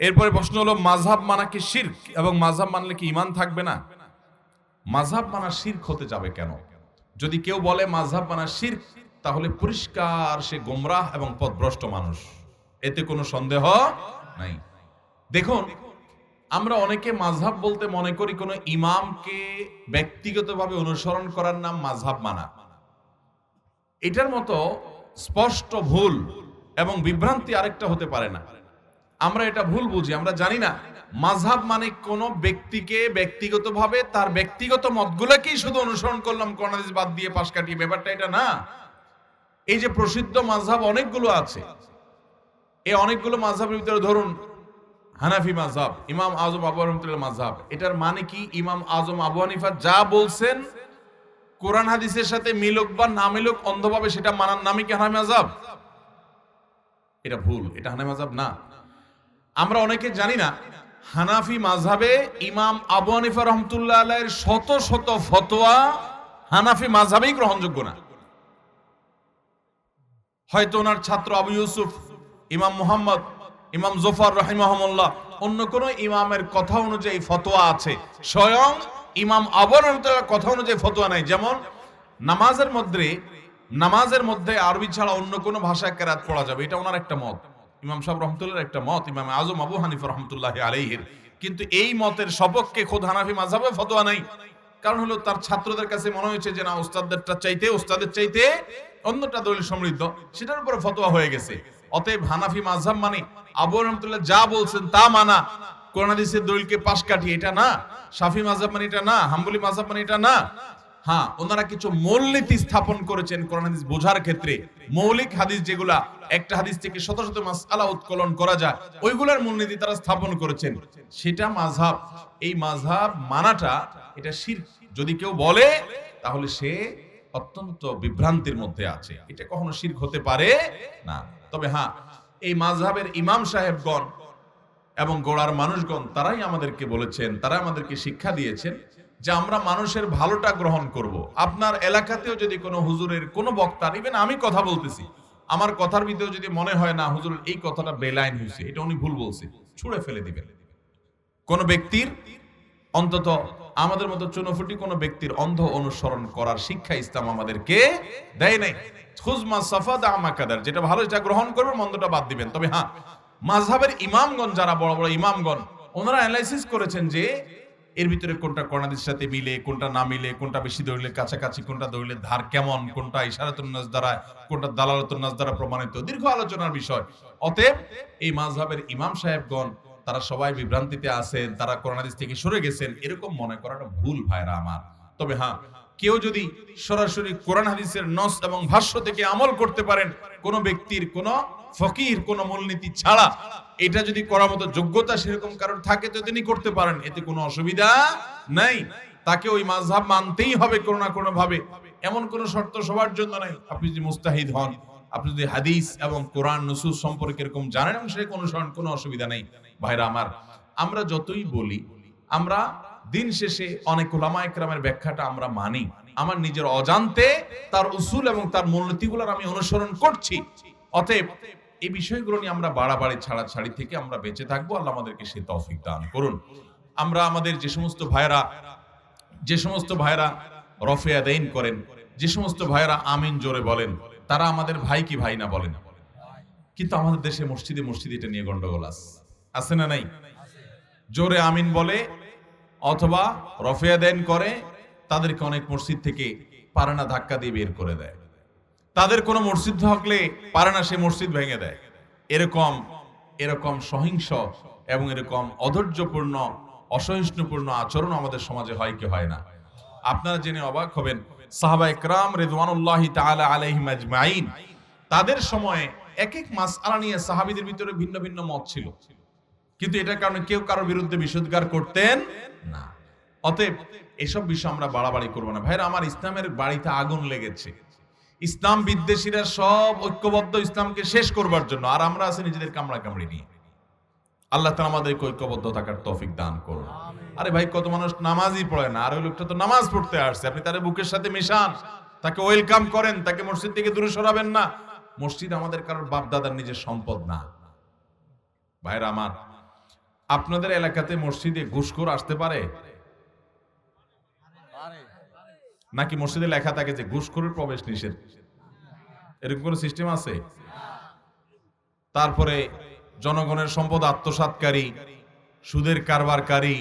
এরপরে প্রশ্ন হলো মাঝহাব মানা কি শির্ক? এবং মাঝহাব মানলে কি ইমান থাকবে না? মাঝহাব মানা শির্ক হতে যাবে কেন? যদি কেউ বলে মাঝহাব মানা শির্ক, তাহলে পরিষ্কার সে গোমরাহ এবং পথভ্রষ্ট মানুষ। এতে কোনো সন্দেহ নাই। দেখুন, আমরা অনেকে মাঝহাব বলতে মনে করি, কোনো ইমামকে ব্যক্তিগতভাবে অনুসরণ করার নাম মাঝহাব মানা। এটার মতো স্পষ্ট ভুল এবং বিভ্রান্তি আরেকটা হতে পারে না। আমরা এটা ভুল বুঝি, আমরা জানি না। মাঝহাব মানে কোন ব্যক্তিকে ব্যক্তিগতভাবে তার ব্যক্তিগত মতগুলোকেই শুধু অনুসরণ করলাম কর্নাদিস বাদ দিয়ে পাশ কাটিয়ে, ব্যাপারটা এটা না। এই যে প্রসিদ্ধ মাঝহাব অনেকগুলো আছে। এই অনেকগুলো মাঝহাবের ভিতরে ধরুন, হানাফি মাঝহাব ইমাম আজম আবু রহমতুল্লাহ মাঝহাব এটার মানে কি? ইমাম আজম আবু হানিফা যা বলছেন, কোরআন হাদিসের সাথে মিলুক বা না মিলুক, অন্ধভাবে সেটা মানার নামে কি হানাফি মাঝহাব এটা ভুল, এটা হানাফি মাঝহাব না। আমরা অনেকে জানি না, হানাফি মাঝহাবে ইমাম আবু হানিফা রহমতুল্লাহ আলাইয়ের শত শত ফতোয়া হানাফি মাঝহাবেই গ্রহণযোগ্য না। হয়তো ওনার ছাত্র আবু ইউসুফ, ইমাম মোহাম্মদ, ইমাম জোফার রহিমাহমুল্লাহ, অন্য কোন ইমামের কথা অনুযায়ী ফতোয়া আছে। স্বয়ং ইমাম আবু কথা অনুযায়ী ফতোয়া নাই। যেমন নামাজের মধ্যে নামাজের মধ্যে আরবি ছাড়া অন্য কোনো ভাষায় কেরাত পড়া যাবে, এটা ওনার একটা মত। ইমাম সাহেব রহমতুল্লাহর একটা মত, ইমাম আজম আবু হানিফ রহমতুল্লাহ আলাইহির। কিন্তু এই মতের সপক্ষে খোদ হানাফি মাঝাবে ফতোয়া নাই। কারণ হলো তার ছাত্রদের কাছে মনে হয়েছে যে, না ওস্তাদদেরটা চাইতে ওস্তাদের চাইতে অন্যটা দলিল সমৃদ্ধ। সেটার উপরে ফতোয়া হয়ে গেছে। অতএব হানাফি মাঝহাব মানে আবু রহমতুল্লাহ যা বলছেন তা মানা। কোরআন হাদিসের দলিলকে পাশ কাটিয়ে এটা না। শাফি মাঝহাব মানে এটা না। হাম্বলি মাঝহাব মানে এটা না। হ্যাঁ ওনারা কিছু মূলনীতি স্থাপন করেছেন কোরআন হাদিস বোঝার ক্ষেত্রে। মৌলিক হাদিস যেগুলা, একটা হাদিস থেকে শত শত মাসআলা উৎকলন করা যায়, ওইগুলার মূলনীতি তারা স্থাপন করেছেন। সেটা মাযহাব। এই মাযহাব মানাটা, এটা শিরক। যদি কেউ বলে, তাহলে সে অত্যন্ত বিভ্রান্তির মধ্যে আছে। এটা কখনো শিরক হতে পারে না। তবে হ্যাঁ এই মাযহাবের ইমাম সাহেবগণ এবং গোড়ার মানুষগণ, তারাই আমাদেরকে বলেছেন তারা আমাদেরকে শিক্ষা দিয়েছেন যে আমরা মানুষের ভালোটা গ্রহণ করব। আপনার এলাকাতেও যদি কোনো হুজুরের কোনো বক্তা ইভেন আমি কথা বলতেছি, আমার কথার ভিতরে যদি মনে হয় না, হুজুর, এই কথাটা বেলাইন হয়েছে এটা উনি ভুল বলছে, ছুঁড়ে ফেলে দিবেন। কোন ব্যক্তির অন্তত আমাদের মতো চুনফুটি কোন ব্যক্তির অন্ধ অনুসরণ করার শিক্ষা ইসলাম আমাদেরকে দেয় নাই। খুজমা সাফাদ আমাকাদার যেটা ভালো সেটা গ্রহণ করবেন মন্দটা বাদ দিবেন। তবে হ্যাঁ মাঝহাবের ইমামগণ, যারা বড় বড় ইমামগণ, ওনারা অ্যানালাইসিস করেছেন যে এর ভিতরে কোনটা করোনাদের সাথে মিলে, কোনটা না মিলে, কোনটা বেশি দৌড়লে কাছাকাছি, কোনটা দৌড়লে ধার কেমন, কোনটা ইশারাতুন নাস দ্বারা কোনটা দালালাতুন নাস দ্বারা প্রমাণিত? দীর্ঘ আলোচনার বিষয়। অতএব এই মাযহাবের ইমাম সাহেবগণ, তারা সবাই বিভ্রান্তিতে আছেন, তারা করোনাদিস থেকে সরে গেছেন, এরকম মনে করাটা ভুল ভাইরা আমার। তবে হ্যাঁ কেউ যদি সরাসরি কোরআন হাদিসের নস এবং ভাষ্য থেকে আমল করতে পারেন, কোন ব্যক্তির, কোন ফকির, কোন মূলনীতি ছাড়া, এটা যদি করার মতো যোগ্যতা সেরকম কারোর থাকে তো তিনি করতে পারেন, এতে কোনো অসুবিধা নাই। তাকে ওই মাঝহাব মানতেই হবে কোনো না কোনো ভাবে। এমন কোন শর্ত সবার জন্য নাই। আপনি যদি মুস্তাহিদ হন, আপনি যদি হাদিস এবং কোরআন নসুস সম্পর্কে এরকম জানেন, এবং সেটা অনুসরণ কোনো অসুবিধা নেই। ভাইরা আমার, আমরা যতই বলি, আমরা দিন শেষে অনেক ওলামা একরামের ব্যাখ্যাটা আমরা মানি। আমার নিজের অজান্তে তার উসুল এবং তার মূলনীতিগুলোর আমি অনুসরণ করছি। অতএব এই বিষয়গুলো নিয়ে আমরা বাড়াবাড়ি ছাড়া ছাড়ি থেকে আমরা বেঁচে থাকব। আল্লাহ আমাদেরকে সে তৌফিক দান করুন। আমরা আমাদের যে সমস্ত ভাইরা যে সমস্ত ভাইরা রফে আদাইন করেন, যে সমস্ত ভাইরা আমিন জোরে বলেন, তারা আমাদের ভাই কি ভাই না বলেন? কিন্তু আমাদের দেশে মসজিদে মসজিদে এটা নিয়ে গন্ডগোল আছে। আছে না নাই? জোরে আমিন বলে অথবা রফিয়া দেন করে, তাদেরকে অনেক মসজিদ থেকে পারে না ধাক্কা দিয়ে বের করে দেয়। তাদের কোনো মসজিদ থাকলে পারে না সে মসজিদ ভেঙে দেয়। এরকম এরকম সহিংস এবং এরকম অধৈর্যপূর্ণ, অসহিষ্ণুপূর্ণ আচরণ আমাদের সমাজে হয় কি হয় না। আপনারা জেনে অবাক হবেন, সাহাবা একরাম রেদওয়ানুল্লাহি তাআলা আলাইহিম আজমাইন তাদের সময়ে এক এক মাসআলা নিয়ে সাহাবীদের ভিতরে ভিন্ন ভিন্ন মত ছিল। কিন্তু এটার কারণে কেউ কারোর বিরুদ্ধে বিশুদ্ধার করতেন না। অতএব এসব বিষয় আমরা বাড়াবাড়ি করব না। ভাইরা আমার ইসলামের বাড়িতে আগুন লেগেছে। ইসলাম বিদ্বেষীরা সব ঐক্যবদ্ধ ইসলামকে শেষ করবার জন্য আর আমরা আছি নিজেদের কামড়া কামড়ি নিয়ে। আল্লাহ তালা আমাদেরকে ঐক্যবদ্ধ থাকার তৌফিক দান করুন। আরে ভাই কত মানুষ নামাজই পড়ে না আর ওই লোকটা তো নামাজ পড়তে আসছে। আপনি তার বুকের সাথে মেশান তাকে ওয়েলকাম করেন তাকে মসজিদ থেকে দূরে সরাবেন না। মসজিদ আমাদের কারোর বাপ দাদার নিজের সম্পদ না। ভাইরা আমার আপনাদের এলাকাতে মসজিদে ঘুষখোর আসতে পারে? নাকি মসজিদে লেখা থাকে যে ঘুষখোরের প্রবেশ নিষেধ? এরকম কোন সিস্টেম আছে? তারপরে জনগণের সম্পদ আত্মসাৎকারী সুদের কারবারকারী,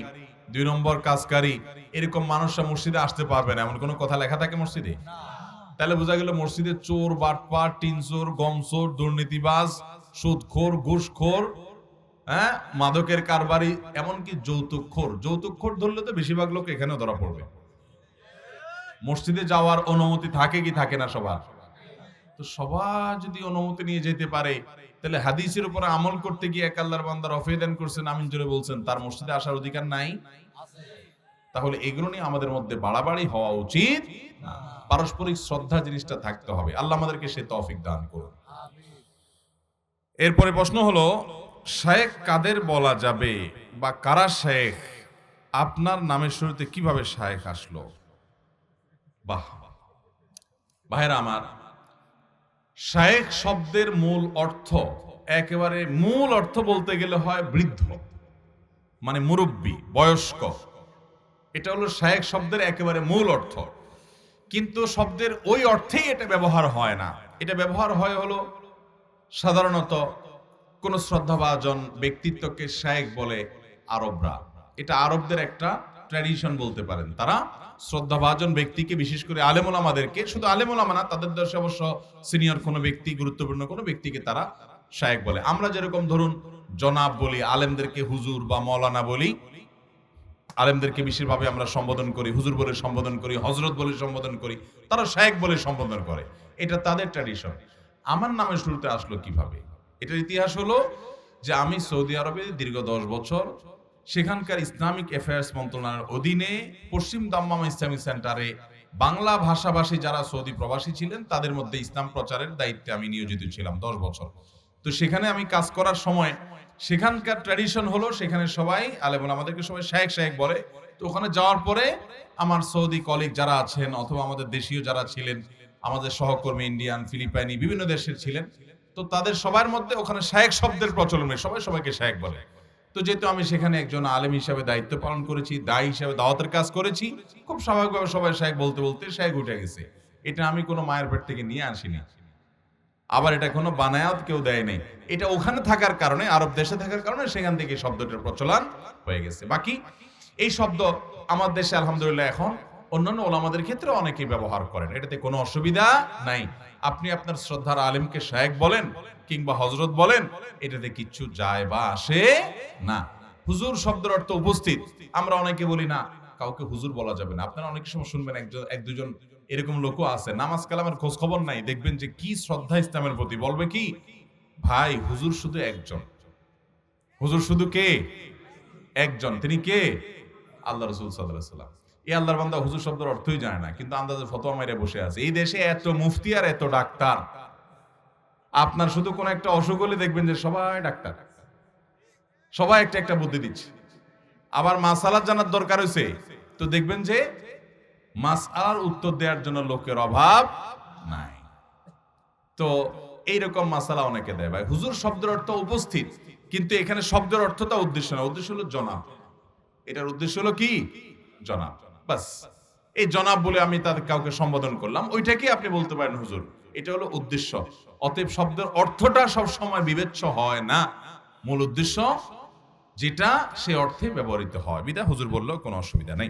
দুই নম্বর কাজকারী, এরকম মানুষরা মসজিদে আসতে পারবে না, এমন কোনো কথা লেখা থাকে মসজিদে? তাহলে বোঝা গেল মসজিদে চোর বাটপার টিনচোর, গমচোর, দুর্নীতিবাজ, সুদখোর, ঘুষখোর হ্যাঁ? মাদকের কারবারি, এমনকি যৌতুকখোর যৌতুকখোর ধরলে তো বেশিরভাগ লোক এখানে ধরা পড়বে। মসজিদে যাওয়ার অনুমতি থাকে কি থাকে না সবার? তো সবার যদি অনুমতি নিয়ে যেতে পারে, তাহলে হাদিসের উপরে আমল করতে গিয়ে এক আল্লাহর বান্দার অফেদান করছেন, আমিন জোরে বলছেন, তার মসজিদে আসার অধিকার নাই? তাহলে এগুলো নিয়ে আমাদের মধ্যে বাড়াবাড়ি হওয়া উচিত পারস্পরিক শ্রদ্ধা জিনিসটা থাকতে হবে। আল্লাহ আমাদেরকে সে তৌফিক দান করুন। এরপরে প্রশ্ন হলো শেখ কাদের বলা যাবে বা কারা শেখ? আপনার নামের শুরুতে কীভাবে শেখ আসলো? বাহ। ভাইরা আমার শায়েখ শব্দের মূল অর্থ একেবারে মূল অর্থ বলতে গেলে হয় বৃদ্ধ মানে মুরব্বী, বয়স্ক। এটা হলো শায়েখ শব্দের একেবারে মূল অর্থ। কিন্তু শব্দের ওই অর্থেই এটা ব্যবহার হয় না। এটা ব্যবহার হয় হলো সাধারণত কোন শ্রদ্ধাভাজন ব্যক্তিত্বকে শায়েখ বলে আরবরা। এটা আরবদের একটা ট্র্যাডিশন বলতে পারেন। তারা শ্রদ্ধাভাজন ব্যক্তিকে, বিশেষ করে আলেমুল আমাদেরকে শুধু আলেমুল না, তাদের দেশে অবশ্য সিনিয়র কোনো ব্যক্তি, গুরুত্বপূর্ণ কোনো ব্যক্তিকে তারা শায়েক বলে। আমরা যেরকম ধরুন জনাব বলি, আলেমদেরকে হুজুর বা মৌলানা বলি, আলেমদেরকে বিশেষভাবে আমরা সম্বোধন করি, হুজুর বলে সম্বোধন করি হজরত বলে সম্বোধন করি, তারা শায়েক বলে সম্বোধন করে। এটা তাদের ট্র্যাডিশন আমার নামের শুরুতে আসলো কীভাবে? এটার ইতিহাস হলো যে আমি সৌদি আরবে দীর্ঘ দশ বছর সেখানকার ইসলামিক অ্যাফেয়ার্স মন্ত্রণালয়ের অধীনে পশ্চিম দাম্মাম ইসলামিক সেন্টারে বাংলা ভাষাভাষী যারা সৌদি প্রবাসী ছিলেন, তাদের মধ্যে ইসলাম প্রচারের দায়িত্বে আমি নিয়োজিত ছিলাম দশ বছর। তো সেখানে আমি কাজ করার সময় সেখানকার ট্র্যাডিশন হলো সেখানে সবাই আলেমন আমাদেরকে সবাই শায়েক শায়েক বলে। তো ওখানে যাওয়ার পরে আমার সৌদি কলিগ যারা আছেন অথবা আমাদের দেশীয় যারা ছিলেন, আমাদের সহকর্মী ইন্ডিয়ান, ফিলিপাইনি, বিভিন্ন দেশের ছিলেন তো তাদের সবার মধ্যে ওখানে শায়েক শব্দের প্রচলন সবাই সবাইকে শায়েক বলে। তো যেহেতু আমি সেখানে একজন আলেম হিসাবে দায়িত্ব পালন করেছি, দায়ী হিসাবে দাওয়াতের কাজ করেছি, খুব স্বাভাবিকভাবে সবাই শায়েক বলতে বলতে শায়েক উঠে গেছে। এটা আমি কোনো মায়ের পেট থেকে নিয়ে আসিনি। আবার এটা কোনো বানায়াত কেউ দেয় নাই। এটা ওখানে থাকার কারণে, আরব দেশে থাকার কারণে সেখান থেকে শব্দটার প্রচলন হয়ে গেছে। বাকি এই শব্দ আমার দেশে আলহামদুলিল্লাহ এখন অন্যান্য ওলামাদের ক্ষেত্রে অনেকেই ব্যবহার করেন। এটাতে কোনো অসুবিধা নাই। আপনি আপনার শ্রদ্ধার আলেমকে শায়েক বলেন কিংবা হজরত বলেন, এটাতে কিচ্ছু যায় বা আসে না। হুজুর শব্দের অর্থ উপস্থিত। আমরা অনেকে বলি না, কাউকে হুজুর বলা যাবে না। আপনারা অনেক সময় শুনবেন একজন এক দুজন এরকম লোকও আছে। নামাজ কালামের খোঁজ খবর নাই। দেখবেন যে কি শ্রদ্ধা ইসলামের প্রতি। বলবে কি? ভাই, হুজুর শুধু একজন। হুজুর শুধু কে? একজন। তিনি কে? আল্লাহ রসুল সাল্লাহ সাল্লাম এই আল্লাহর বান্দা হুজুর শব্দের অর্থই জানে না, কিন্তু আন্দাজে ফতোয়া মাইরে বসে আছে। এই দেশে এত মুফতি আর এত ডাক্তার। আপনার শুধু কোন একটা অসুখ হলে দেখবেন যে সবাই ডাক্তার। সবাই একটা একটা বুদ্ধি দিচ্ছে। আবার মাসালাত জানার দরকার হয়েছে তো দেখবেন যে মাসআলার উত্তর দেওয়ার জন্য লোকের অভাব নাই। তো এইরকম মাসালা অনেকে দেয় ভাই। হুজুর শব্দের অর্থ উপস্থিত, কিন্তু এখানে শব্দের অর্থটা উদ্দেশ্য না। উদ্দেশ্য হলো জনাব। এটার উদ্দেশ্য হলো কি? জনাব। বাস, এই জনাব বলে আমি তাদের কাউকে সম্বোধন করলাম। ওইটাকে আপনি বলতে পারেন হুজুর, এটা হলো উদ্দেশ্য। অতএব শব্দের অর্থটা সব সময় বিবেচ্য হয় না। মূল উদ্দেশ্য, যেটা সে অর্থে ব্যবহৃত হয়। বিদা, হুজুর বললেও কোনো অসুবিধা নেই।